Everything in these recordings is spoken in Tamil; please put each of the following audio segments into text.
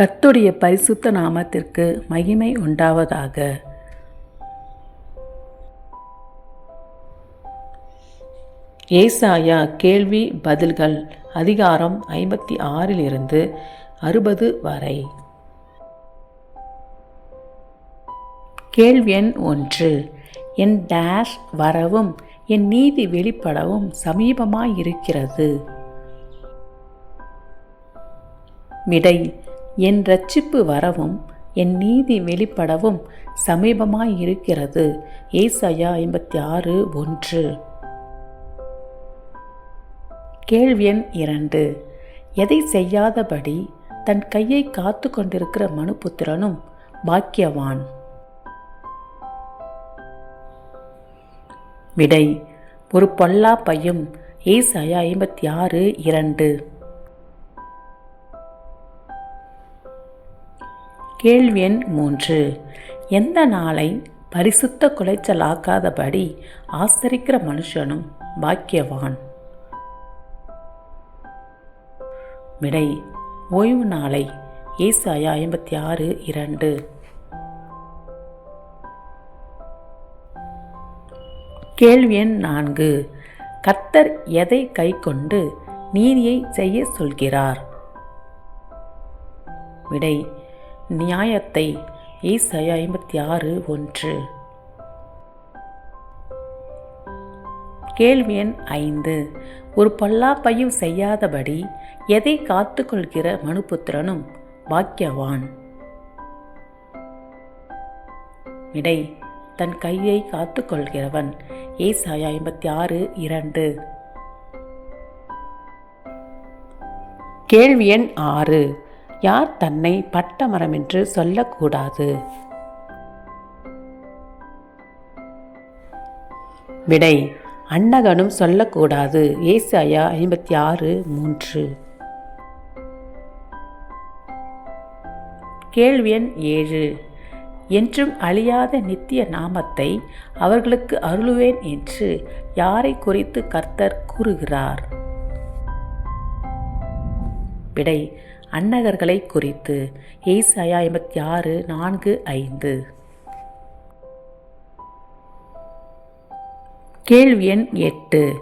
கத்துடைய பரிசுத்த நாமத்திற்கு மகிமை உண்டாவதாக. ஏசாயா கேள்வி பதில்கள் அதிகாரம் ஐம்பத்தி ஆறிலிருந்து அறுபது வரை. கேள்வி எண் ஒன்று. என் டேஷ் வரவும் என் நீதி வெளிப்படவும் சமீபமாயிருக்கிறது. விடை என் ரட்சிப்பு வரவும் என் நீதி வெளிப்படவும் சமீபமாய் இருக்கிறது ஏசாயா ஐம்பத்தி ஆறு ஒன்று. கேள்வி எண் இரண்டு. எதை செய்யாதபடி தன் கையை காத்து கொண்டிருக்கிற மனுபுத்திரனும் பாக்கியவான். விடை ஒரு பொல்லா பையும் ஏசாயா ஐம்பத்தி ஆறு இரண்டு. கேள்வி எண் மூன்று. எந்த நாளை பரிசுத்த குலைச்சலாக்காதபடி ஆசரிக்கிற மனுஷனும் பாக்கியவான்? விடை ஓய்வு நாளை ஏசாயா ஐம்பத்தி ஆறு இரண்டு. கேள்வி எண் நான்கு. கர்த்தர் எதை கை கொண்டு நீதியை செய்ய சொல்கிறார்? விடை நியாயத்தை ஏசாயா ஐம்பத்தி ஆறு ஒன்று. கேள்வி எண் ஐந்து. ஒரு பொல்லாப்பையும் செய்யாதபடி எதை காத்துக்கொள்கிற மனுபுத்திரனும் பாக்கியவான். விடை தன் கையை காத்துக்கொள்கிறவன். ஏசாயா ஐம்பத்தி ஆறு இரண்டு. கேள்வி எண் ஆறு. யார் தன்னை பட்டமரம் என்று சொல்லக்கூடாது. விடை அன்னகனும் சொல்லக்கூடாது. ஏசாயா ஐம்பத்தி ஆறு மூன்று. கேள்வி எண் ஏழு. என்றும் அழியாத நித்திய நாமத்தை அவர்களுக்கு அருளுவேன் என்று யாரை குறித்து கர்த்தர் கூறுகிறார்? விடை அன்னகர்களை குறித்து. ஏசாயா ஐம்பத்தி ஆறு நான்கு ஐந்து. கேள்வி எண் எட்டு.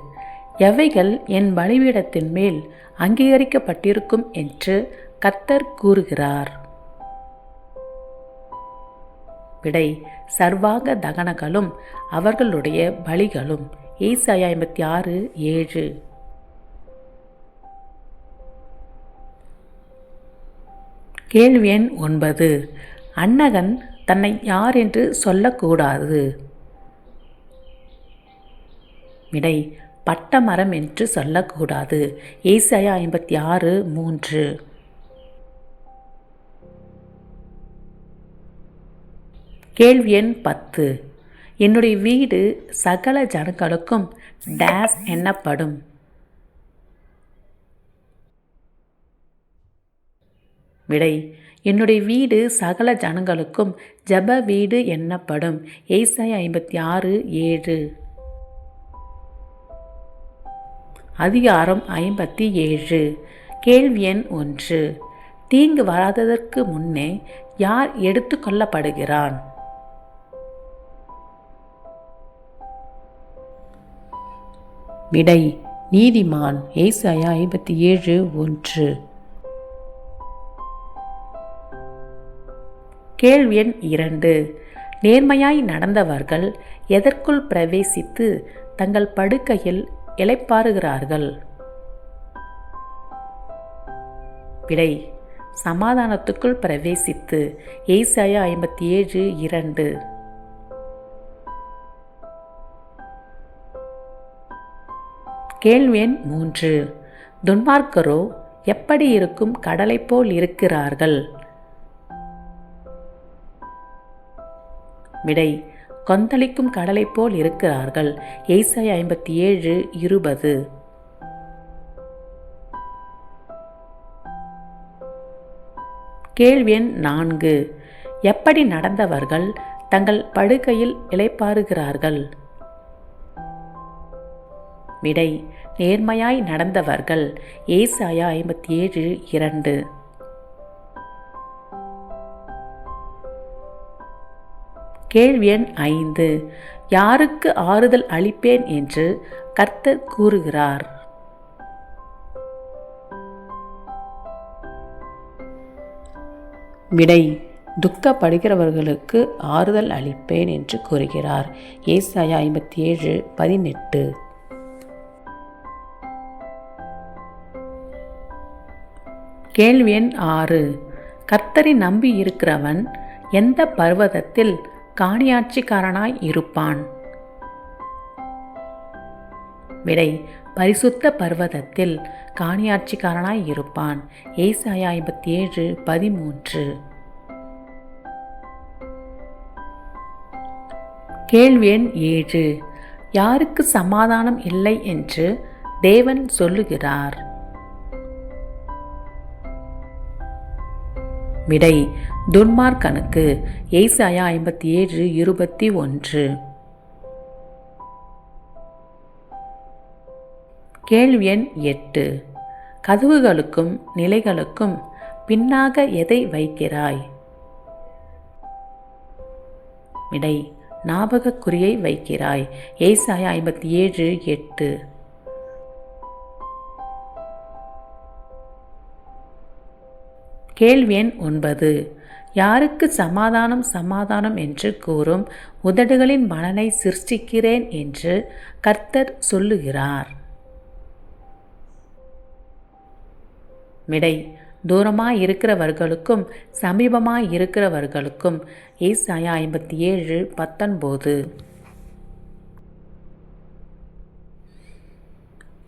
எவைகள் என் பலிபீடத்தின் மேல் அங்கீகரிக்கப்பட்டிருக்கும் என்று கர்த்தர் கூறுகிறார். விடை சர்வாங்க தகனங்களும் அவர்களுடைய பலிகளும். ஏசாயா ஐம்பத்தி ஆறு ஏழு. கேள்வி எண் ஒன்பது. அன்னகன் தன்னை யார் என்று சொல்லக்கூடாது. விடை பட்டமரம் என்று சொல்லக்கூடாது. ஏசாயா ஐம்பத்தி ஆறு மூன்று. கேள்வி எண் பத்து. என்னுடைய வீடு சகல ஜனங்களுக்கும் டேஸ் என்னப்படும் விடை. என்னுடைய வீடு சகல ஜனங்களுக்கும் ஜப வீடு எண்ணப்படும் ஏசாய் ஐம்பத்தி ஆறு ஏழு. அதிகாரம் ஐம்பத்தி ஏழு கேள்வி எண் ஒன்று. தீங்கு வராததற்கு முன்னே யார் எடுத்து கொள்ளப்படுகிறான்? விடை. நீதிமான் ஏசாயா ஐம்பத்தி ஏழு ஒன்று. கேள்வி எண் இரண்டு. நேர்மையாய் நடந்தவர்கள் எதற்குள் பிரவேசித்து தங்கள் படுக்கையில் இளைப்பாறுகிறார்கள்? விடை சமாதானத்துக்குள் பிரவேசித்து ஏசாயா ஐம்பத்தி ஏழு இரண்டு. கேள்வி எண் மூன்று. துன்மார்க்கரோ எப்படி இருக்கும் கடலை போல் இருக்கிறார்கள்? விடை. கொந்தளிக்கும் கடலை போல் இருக்கிறார்கள். ஏசாய் ஐம்பத்தி ஏழு இருபது. கேள்வி எண் நான்கு. எப்படி நடந்தவர்கள் தங்கள் படுக்கையில் இளைப்பாறுகிறார்கள்? விடை. நேர்மையாய் நடந்தவர்கள். ஏசாயா ஐம்பத்தி ஏழு இரண்டு. கேள்வி எண் ஐந்து. யாருக்கு ஆறுதல் அளிப்பேன் என்று கர்த்தர் கூறுகிறார். விடை துக்கப்படுகிறவர்களுக்கு ஆறுதல் அளிப்பேன் என்று கூறுகிறார். ஏசாயா ஐம்பத்தி ஏழு பதினெட்டு. கேள்வி எண் ஆறு. கர்த்தரை நம்பி இருக்கிறவன் எந்த பர்வதத்தில் காணியாட்சிக்காரனாய் இருப்பான். விடை பரிசுத்த பர்வதத்தில் காணியாட்சிக்காரனாய் இருப்பான். ஏசாயா ஐம்பத்தி ஏழு பதிமூன்று. கேள்வி எண் ஏழு. யாருக்கு சமாதானம் இல்லை என்று தேவன் சொல்லுகிறார். விடை துன்மார்க்கனுக்கு ஏசாயா ஐம்பத்தி ஏழு இருபத்தி ஒன்று. கேள்வி எண் எட்டு. கதவுகளுக்கும் நிலைகளுக்கும் பின்னாக எதை வைக்கிறாய்? விடை ஞாபகக்குறியை வைக்கிறாய். ஏசாயா ஐம்பத்தி ஏழு எட்டு. கேள்வி எண் ஒன்பது. யாருக்கு சமாதானம் சமாதானம் என்று கூறும் உதடுகளின் மனனை சிருஷ்டிக்கிறேன் என்று கர்த்தர் சொல்லுகிறார். மிடை தூரமாய் இருக்கிறவர்களுக்கும் சமீபமாய் இருக்கிறவர்களுக்கும் ஏசாயா ஐம்பத்தி ஏழு பத்தொன்பது.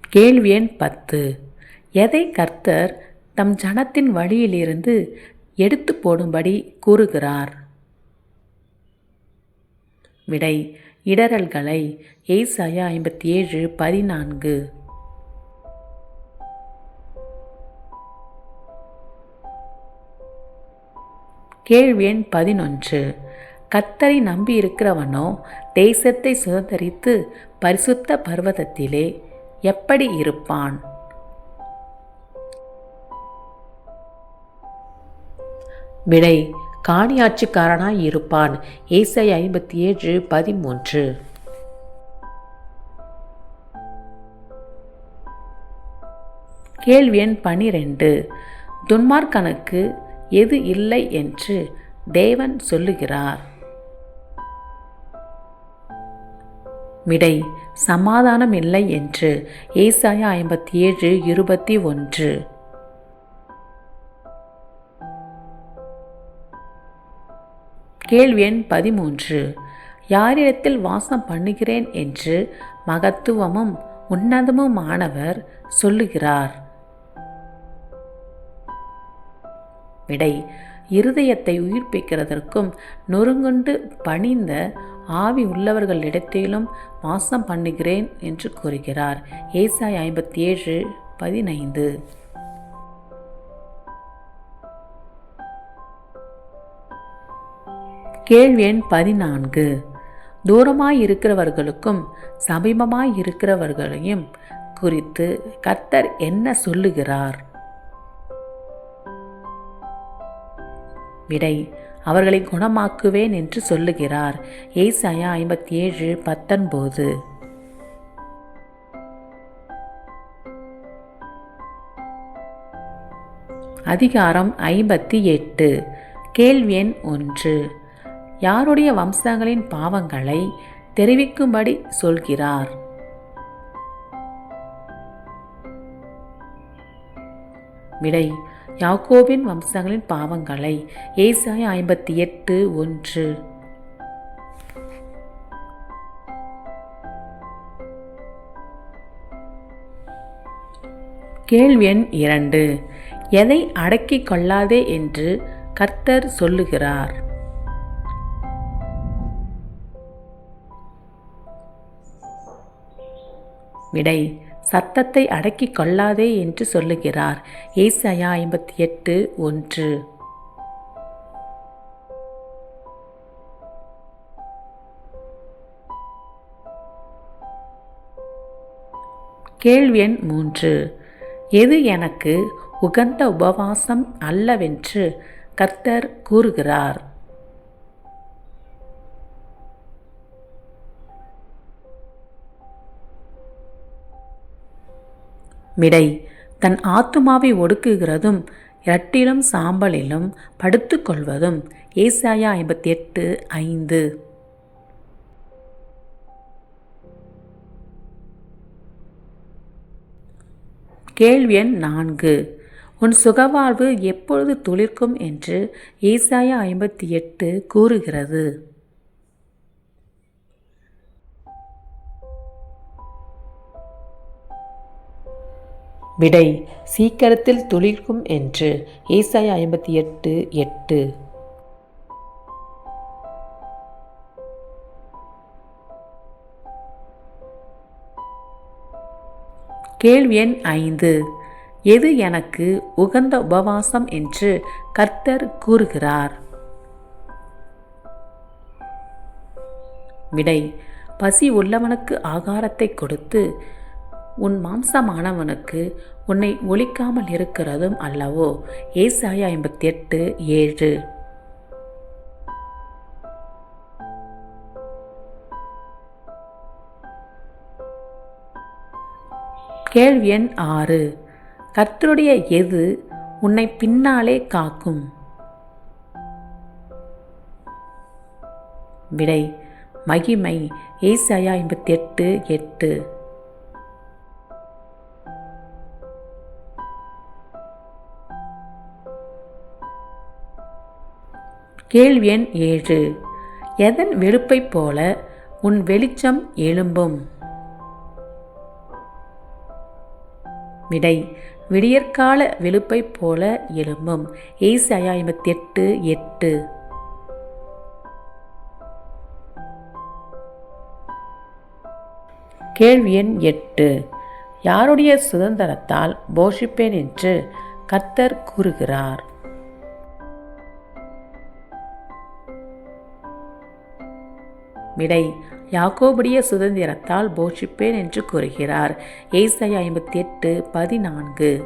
கேள்வி எண் பத்து. எதை கர்த்தர் தம் ஜனத்தின் வழியிலிருந்து எடுத்து போடும்படி கூறுகிறார். விடை இடரல்களை ஏசாயா ஐம்பத்தி ஏழு பதினான்கு. கேள்வியன் பதினொன்று. கத்தரை நம்பியிருக்கிறவனோ தேசத்தை சுதந்திரித்து பரிசுத்த பர்வதத்திலே எப்படி இருப்பான்? விடை காணியாட்சிக்காரனாய் இருப்பான். ஏசை ஐம்பத்தி ஏழு பதிமூன்று. கேள்வி எண் பனிரெண்டு. துன்மார்க்கனுக்கு எது இல்லை என்று தேவன் சொல்லுகிறார். விடை சமாதானம் இல்லை என்று. ஏசாயா ஐம்பத்தி ஏழு இருபத்தி ஒன்று. கேள்வி எண் பதிமூன்று. யாரிடத்தில் வாசம் பண்ணுகிறேன் என்று மகத்துவமும் உன்னதமுமானவர் சொல்லுகிறார். விடை இருதயத்தை உயிர்ப்பிக்கிறதற்கும் நொறுங்குண்டு பணிந்த ஆவி உள்ளவர்களிடத்திலும் வாசம் பண்ணுகிறேன் என்று கூறுகிறார். ஏசாய் ஐம்பத்தி ஏழு பதினைந்து. கேள்வி எண் பதினான்கு. தூரமாய் இருக்கிறவர்களுக்கும் சமீபமாய் இருக்கிறவர்களையும் குறித்து கர்த்தர் என்ன சொல்லுகிறார்? விடை அவர்களை குணமாக்குவேன் என்று சொல்லுகிறார். ஏசாயா ஐம்பத்தி ஏழு பத்தொன்பது. அதிகாரம் ஐம்பத்தி எட்டு. கேள்வி எண் ஒன்று. யாருடைய வம்சங்களின் பாவங்களை தெரிவிக்கும்படி சொல்கிறார். விடை யாக்கோபின் வம்சங்களின் பாவங்களை ஏசாய ஐம்பத்தி எட்டு ஒன்று. கேள்வி எண் இரண்டு. எதை அடக்கிக் கொள்ளாதே என்று கர்த்தர் சொல்லுகிறார். விடை சத்தத்தை அடக்கிக் கொள்ளாதே என்று சொல்லுகிறார். ஏசாயா ஐம்பத்தி எட்டு ஒன்று. கேள்வி எண் மூன்று. எது எனக்கு உகந்த உபவாசம் அல்லவென்று கர்த்தர் கூறுகிறார். மிடை. தன் ஆத்துமாவை ஒடுக்குகிறதும் இரட்டிலும் சாம்பலிலும் படுத்துக்கொள்வதும் ஏசாயா ஐம்பத்தி எட்டு ஐந்து. கேள்வி எண் நான்கு. உன் சுகவாழ்வு எப்பொழுது துளிர்க்கும் என்று ஏசாயா ஐம்பத்தி எட்டு கூறுகிறது. விடை சீக்கிரத்தில் துளிர்க்கும் என்று. ஏசாயா ஐம்பத்தி எட்டு எட்டு. கேள்வி எண் ஐந்து. எது எனக்கு உகந்த உபவாசம் என்று கர்த்தர் கூறுகிறார்? விடை பசி உள்ளவனுக்கு ஆகாரத்தை கொடுத்து உன் மாம்சமானவனுக்கு உன்னை ஒழிக்காமல் இருக்கிறதும் அல்லவோ? ஏசாயா ஐம்பத்தி எட்டு ஏழு. கேள்வி எண் ஆறு. கர்த்தருடைய எது உன்னை பின்னாலே காக்கும்? விடை மகிமை ஏசாயா ஐம்பத்தி எட்டு எட்டு. கேள்வி எண் ஏழு. எதன் வெறுப்பைப் போல உன் வெளிச்சம் எழும்பும்? விடை விடியற்கால வெளுப்பைப் போல எழும்பும். ஏசாயா ஐம்பத்தி எட்டு எட்டு. கேள்வி எண் எட்டு. யாருடைய சுதந்திரத்தால் போஷிப்பேன் என்று கர்த்தர் கூறுகிறார். விடை. யாக்கோபுடைய சுதந்திரத்தால் போஷிப்பேன் என்று கூறுகிறார். ஏசை ஐம்பத்தி எட்டு பதினான்கு.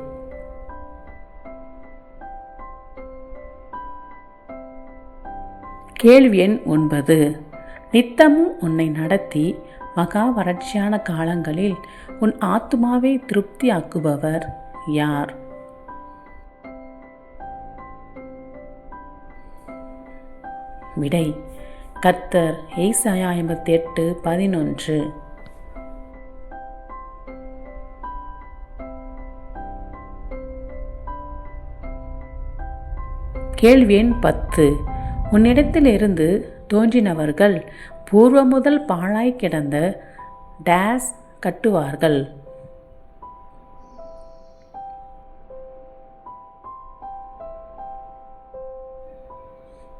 கேள்வி எண் ஒன்பது. நித்தமும் உன்னை நடத்தி மகா வறட்சியான காலங்களில் உன் ஆத்மாவை திருப்தியாக்குபவர் யார்? விடை. கர்த்தர் ஏசாயா ஐம்பத்தி எட்டு பதினொன்று. கேள்வி எண் பத்து. உன்னிடத்திலிருந்து தோன்றினவர்கள் பூர்வ முதல் பாழாய் கிடந்த டேஸ் கட்டுவார்கள்.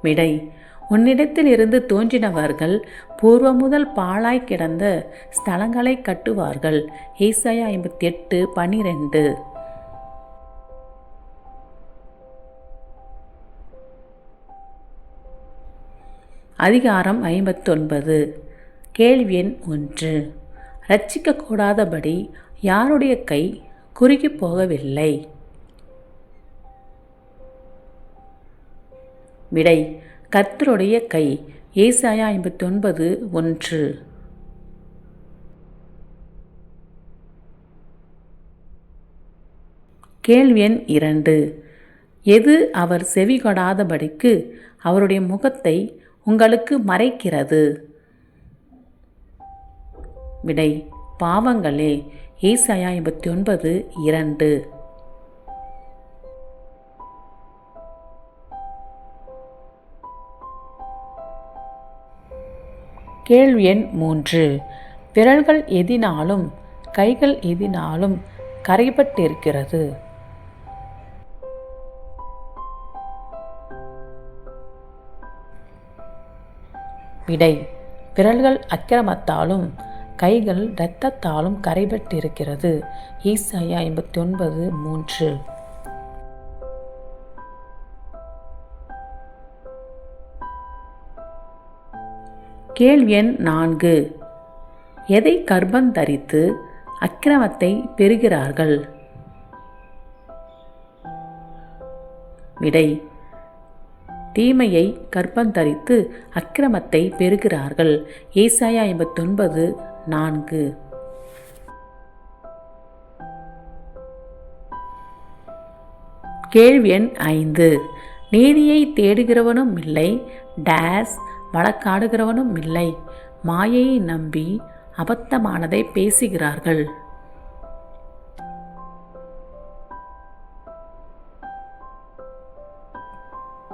விடை உன்னிடத்தில் இருந்து தோன்றினவர்கள் பூர்வ முதல் பாழாய் கிடந்த ஸ்தலங்களை கட்டுவார்கள். ஏசாயா ஐம்பத்தி எட்டு பனிரெண்டு. அதிகாரம் ஐம்பத்தொன்பது. கேள்வி எண் ஒன்று. ரட்சிக்கக்கூடாதபடி யாருடைய கை குறுகி போகவில்லை? விடை கர்த்தருடைய கை. ஏசாயா ஐம்பத்தொன்பது ஒன்று. கேள்வி எண் இரண்டு. எது அவர் செவிகொடாதபடிக்கு அவருடைய முகத்தை உங்களுக்கு மறைக்கிறது? விடை பாவங்களே. ஏசாயா ஐம்பத்தி ஒன்பது இரண்டு. கேள்வி எண் மூன்று. விரல்கள் எதினாலும் கைகள் எதினாலும் கரைபட்டிருக்கிறது. விடை. விரல்கள் அக்கிரமத்தாலும் கைகள் இரத்தத்தாலும் கரைபட்டிருக்கிறது. ஈசாயா ஐம்பத்தி ஒன்பது மூன்று. கேள்வி எண் நான்கு. எதை கர்ப்பம் தரித்து அக்கிரமத்தை பெறுகிறார்கள்? விடை தீமையை கர்ப்பந்தரித்து அக்கிரமத்தை பெறுகிறார்கள். ஏசாயா ஐம்பத்தொன்பது நான்கு. கேள்வி எண் ஐந்து. நீதியை தேடுகிறவனும் இல்லை. டேஸ் வழக்காடுகிறவனும் இல்லை. மாயையை நம்பி அபத்தமானதை பேசுகிறார்கள்.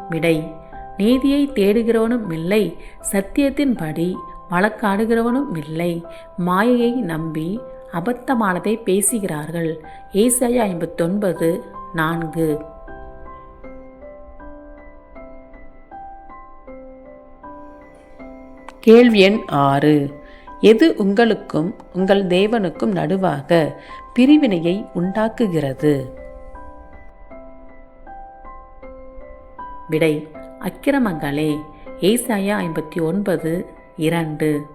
விடை நீதியை தேடுகிறவனும் இல்லை. சத்தியத்தின்படி வழக்காடுகிறவனும் இல்லை. மாயையை நம்பி அபத்தமானதை பேசுகிறார்கள். ஏசாயா ஐம்பத்தொன்பது நான்கு. கேள்வி எண் ஆறு. எது உங்களுக்கும் உங்கள் தேவனுக்கும் நடுவாக பிரிவினையை உண்டாக்குகிறது? விடை அக்கிரமங்களே ஏசாயா ஐம்பத்தி ஒன்பது இரண்டு.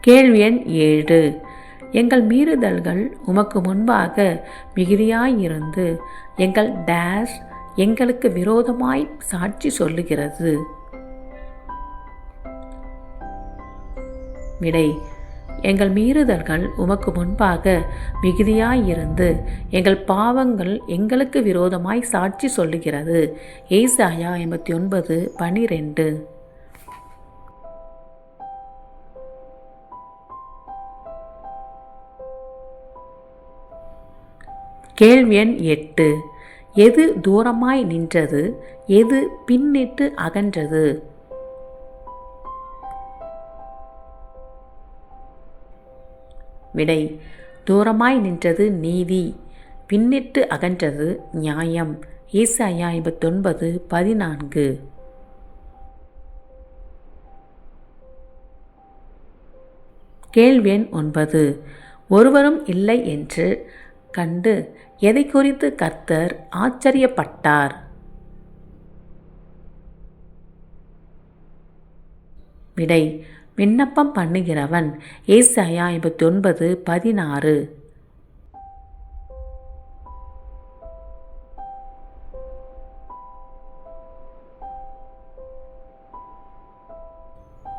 கேள்வி எண் ஏழு. எங்கள் மீறுதல்கள் உமக்கு முன்பாக மிகுதியாயிருந்து எங்கள் டேஷ் எங்களுக்கு விரோதமாய் சாட்சி சொல்லுகிறது. விடை எங்கள் மீறுதல்கள் உமக்கு முன்பாக மிகுதியாயிருந்து எங்கள் பாவங்கள் எங்களுக்கு விரோதமாய் சாட்சி சொல்லுகிறது. ஏசாயா எண்பத்தி ஒன்பது பனிரெண்டு. கேள்வி எண் எட்டு. எது தூரமாய் நின்றது? எது பின்னிட்டு அகன்றது? விடை. தூரமாய் நின்றது நீதி பின்னிட்டு அகன்றது நியாயம். ஈசாயா ஐம்பத்தொன்பது பதினான்கு. கேள்வி எண் ஒன்பது. ஒருவரும் இல்லை என்று கண்டு எதை குறித்து கர்த்தர் ஆச்சரியப்பட்டார்? விடை விண்ணப்பம் பண்ணுகிறவன் ஏசாயா ஐம்பத்தி ஒன்பது பதினாறு.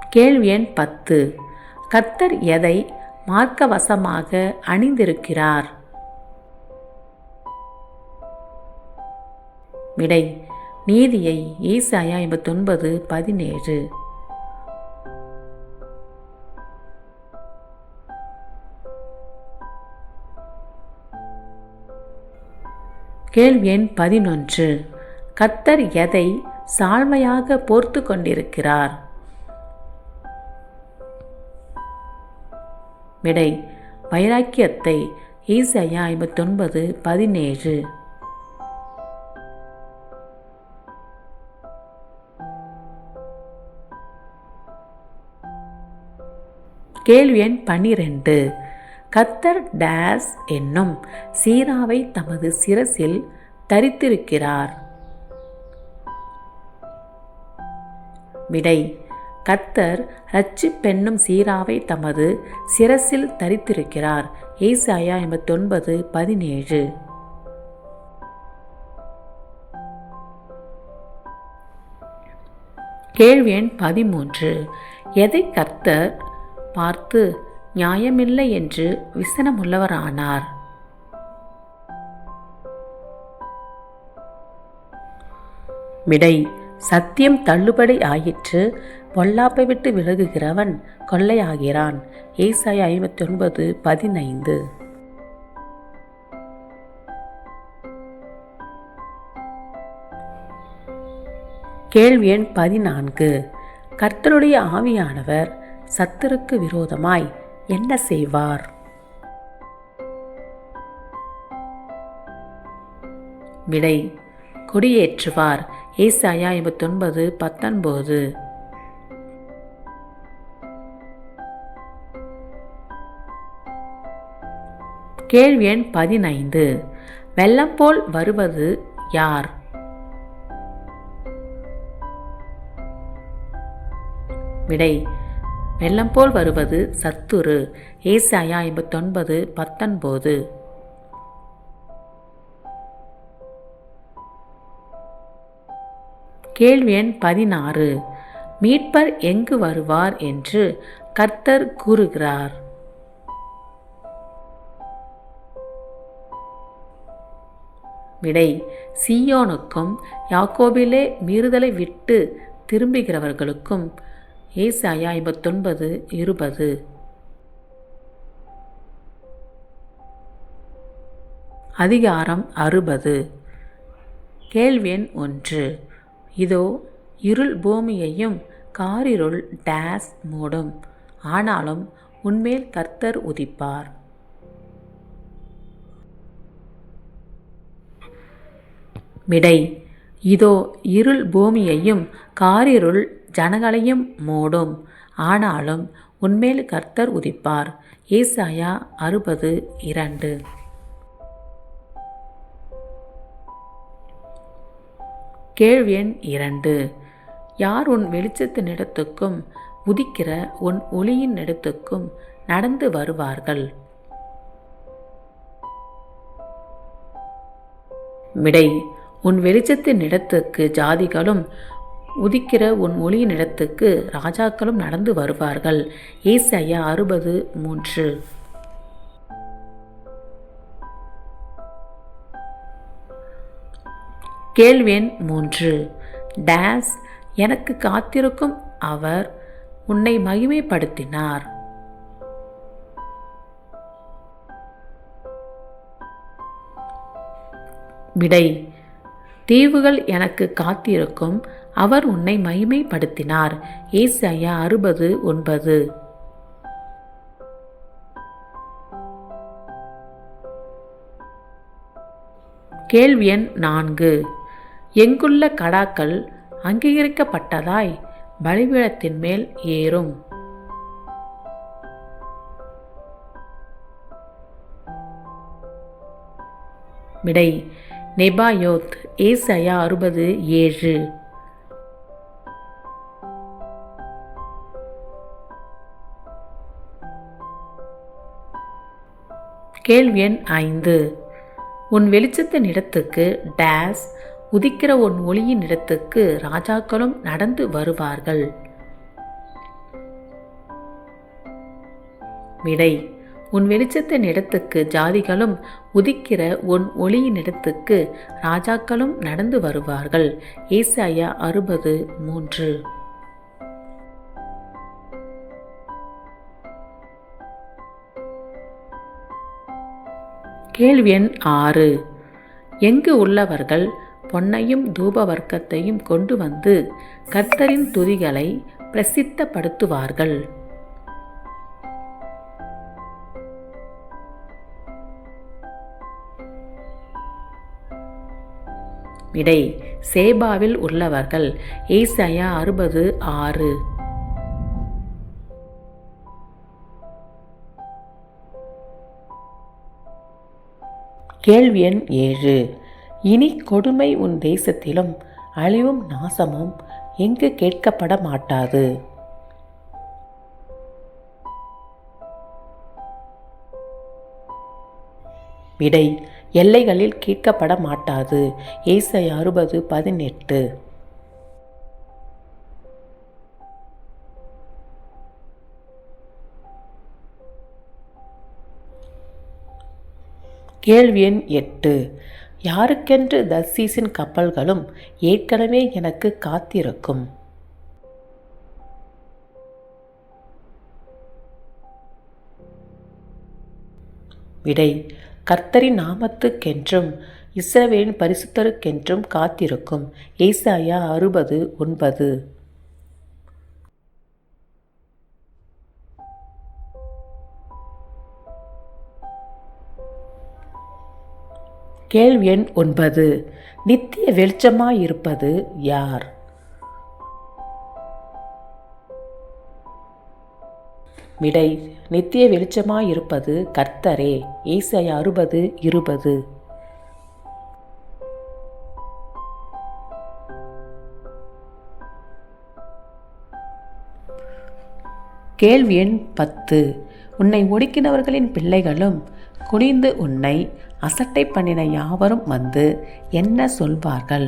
கேள்வி எண் பத்து. கர்த்தர் எதை மார்க்கவசமாக அணிந்திருக்கிறார்? விடை நீதியை ஈசாயா ஐம்பத்தொன்பது பதினேழு. கேள்வி எண் பதினொன்று. கத்தர் எதை சாழ்மையாக போர்த்து கொண்டிருக்கிறார்? விடை வைராக்கியத்தை ஈசையா ஐம்பத்தொன்பது பதினேழு. கேள்வி எண் பன்னிரெண்டு. கத்தர் டேஸ் என்னும் சீராவை தமது சிரசில் தரித்திருக்கிறார். விடை கத்தர் ரச்சி பெண்ணும் சீராவை தமது சிரசில் தரித்திருக்கிறார். ஏசாயா எண்பத்தொன்பது பதினேழு. கேள்வி எண் பதிமூன்று. எதை கர்த்தர் பார்த்து நியாயமில்லை என்று விசனமுள்ளவரானார். விடை சத்தியம் தள்ளுபடி ஆயிற்று. பொல்லாப்பை விட்டு விலகுகிறவன் கொள்ளையாகிறான். ஏசாய் ஐம்பத்தி ஒன்பது பதினைந்து. கேள்வி எண் பதினான்கு. கர்த்தருடைய ஆவியானவர் சத்தருக்கு விரோதமாய் என்ன செய்வார்? விடை கொடியேற்றுவார். ஏசாயா எண்பத்தொன்பது பத்தொன்பது. கேள்வி எண் பதினைந்து. வெள்ளம் போல் வருவது யார்? விடை வெள்ளம் போல் வருவது சத்துரு. ஏசாயா ஐம்பத்தொன்பது பத்தொன்பது. கேள்வி எண் பதினாறு. மீட்பர் எங்கு வருவார் என்று கர்த்தர் கூறுகிறார். விடை சீயோனுக்கும் யாக்கோபிலே மீறுதலை விட்டு திரும்புகிறவர்களுக்கும் ஏசாயா ஐம்பத்தொன்பது இருபது. அதிகாரம் அறுபது. கேள்வி எண் ஒன்று. இதோ இருள் பூமியையும் காரிருள் டேஸ் மூடும். ஆனாலும் உன்மேல் கர்த்தர் உதிப்பார். விடை. இதோ இருள் பூமியையும் காரிருள் ஜனங்களையும் மூடும். ஆனாலும் உன்மேல் கர்த்தர் உதிப்பார். ஏசாயா அறுபது இரண்டு. கேள்வி எண் இரண்டு. யார் உன் வெளிச்சத்தின் இடத்துக்கும் உதிக்கிற உன் ஒளியின் இடத்துக்கும் நடந்து வருவார்கள்? விடை உன் வெளிச்சத்தின் இடத்துக்கு ஜாதிகளும் உதிக்கிற உன் ஒளியின் இடத்துக்கு ராஜாக்களும் நடந்து வருவார்கள். ஏசையா அறுபது மூன்று. கேள்வி மூன்று. டேஸ் எனக்கு காத்திருக்கும் அவர் உன்னை மகிமைப்படுத்தினார். விடை தீவுகள் எனக்கு காத்திருக்கும் அவர் உன்னை மகிமைப்படுத்தினார். ஏசாயா அறுபது ஒன்பது. கேள்வி எண் நான்கு. எங்குள்ள கடாக்கள் அங்கீகரிக்கப்பட்டதாய் பலிபீடத்தின் மேல் ஏறும். விடை நெபாயோத் ஏசையா அறுபது ஏழு. கேள்வி எண் ஐந்து. உன் வெளிச்சத்தின் இடத்துக்கு டேஸ் உதிக்கிற உன் ஒளியின் இடத்துக்கு ராஜாக்களும் நடந்து வருவார்கள். விடை உன் வெளிச்சத்தின் இடத்துக்கு ஜாதிகளும் உதிக்கிற உன் ஒளியின் இடத்துக்கு ராஜாக்களும் நடந்து வருவார்கள். ஏசாயா அறுபது மூன்று. கேள்வி எண் ஆறு. எங்கு உள்ளவர்கள் பொன்னையும் தூப வர்க்கத்தையும் கொண்டு வந்து கர்த்தரின் துதிகளை பிரசித்தப்படுத்துவார்கள்? விடை சேபாவில் உள்ளவர்கள் ஏசாயா அறுபது ஆறு. கேள்வி எண் ஏழு. இனி கொடுமை உன் தேசத்திலும் அழிவும் நாசமும் எங்கு கேட்கப்பட மாட்டாது. விடை எல்லைகளில் கேட்கப்பட மாட்டாது. ஏசை அறுபது பதினெட்டு. கேள்வி எண் எட்டு. யாருக்கென்று தர்சீஸின் கப்பல்களும் ஏற்கனவே எனக்கு காத்திருக்கும். விடை கர்த்தரின் நாமத்துக்கென்றும் இஸ்ரவேலின் பரிசுத்தருக்கென்றும் காத்திருக்கும். ஏசாயா அறுபது ஒன்பது. கேள்வி எண் ஒன்பது. நித்திய வெளிச்சமாயிருப்பது யார்? விடை நித்திய வெளிச்சமாயிருப்பது கர்த்தரே. ஈசை அறுபது இருபது. கேள்வி எண் பத்து. உன்னை ஒடுக்கினவர்களின் பிள்ளைகளும் குனிந்து உன்னை அசட்டை பண்ணின யாவரும் வந்து என்ன சொல்வார்கள்?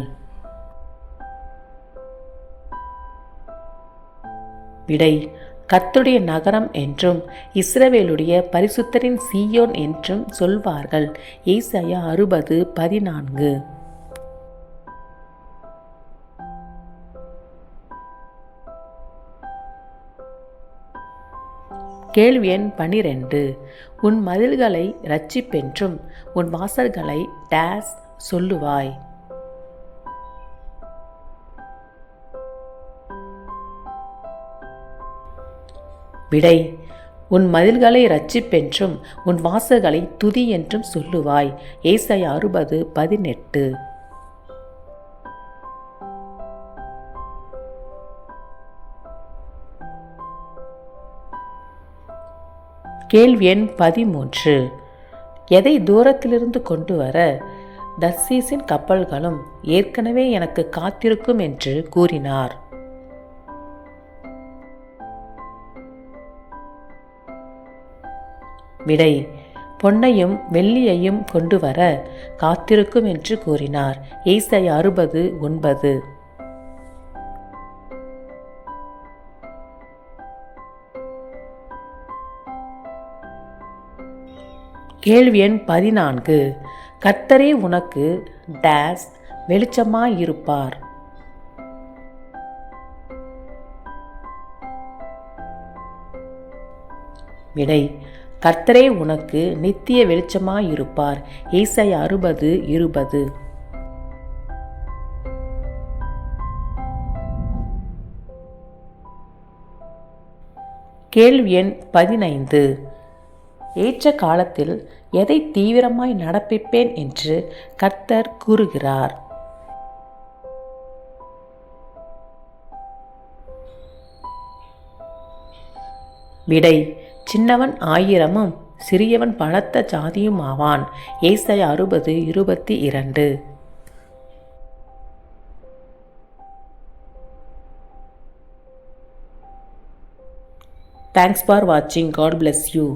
விடை கத்துடைய நகரம் என்றும் இஸ்ரவேலுடைய பரிசுத்தரின் சீயோன் என்றும் சொல்வார்கள். ஏசாயா அறுபது பதினான்கு. கேள்வி எண் பனிரெண்டு. உன் மதில்களை இரட்சிப்பென்றும் உன் வாசல்களை டேஸ் சொல்லுவாய். விடை உன் மதில்களை இரட்சிப்பென்றும் உன் வாசல்களை துதி என்றும் சொல்லுவாய். ஏசை அறுபது பதினெட்டு. கேள்வி எண் பதிமூன்று. எதை தூரத்திலிருந்து கொண்டு வர தர்சீஸின் கப்பல்களும் ஏற்கனவே எனக்கு காத்திருக்கும் என்று கூறினார். விடை பொன்னையும் வெள்ளியையும் கொண்டு வர காத்திருக்கும் என்று கூறினார். ஏசை அறுபது ஒன்பது. கேள்வி எண் பதினான்கு. கத்தரே உனக்கு டேஸ் வெளிச்சமாயிருப்பார். விடை கர்த்தரே உனக்கு நித்திய வெளிச்சமாயிருப்பார். ஈசை அறுபது இருபது. கேள்வி எண் பதினைந்து. ஏற்ற காலத்தில் எதை தீவிரமாய் நடப்பிப்பேன் என்று கர்த்தர் கூறுகிறார். விடை சின்னவன் ஆயிரமும் சிறியவன் பலத்த ஜாதியும் ஆவான். ஏசை அறுபது இருபத்தி இரண்டு. தேங்க்ஸ் ஃபார் வாட்சிங் காட் bless யூ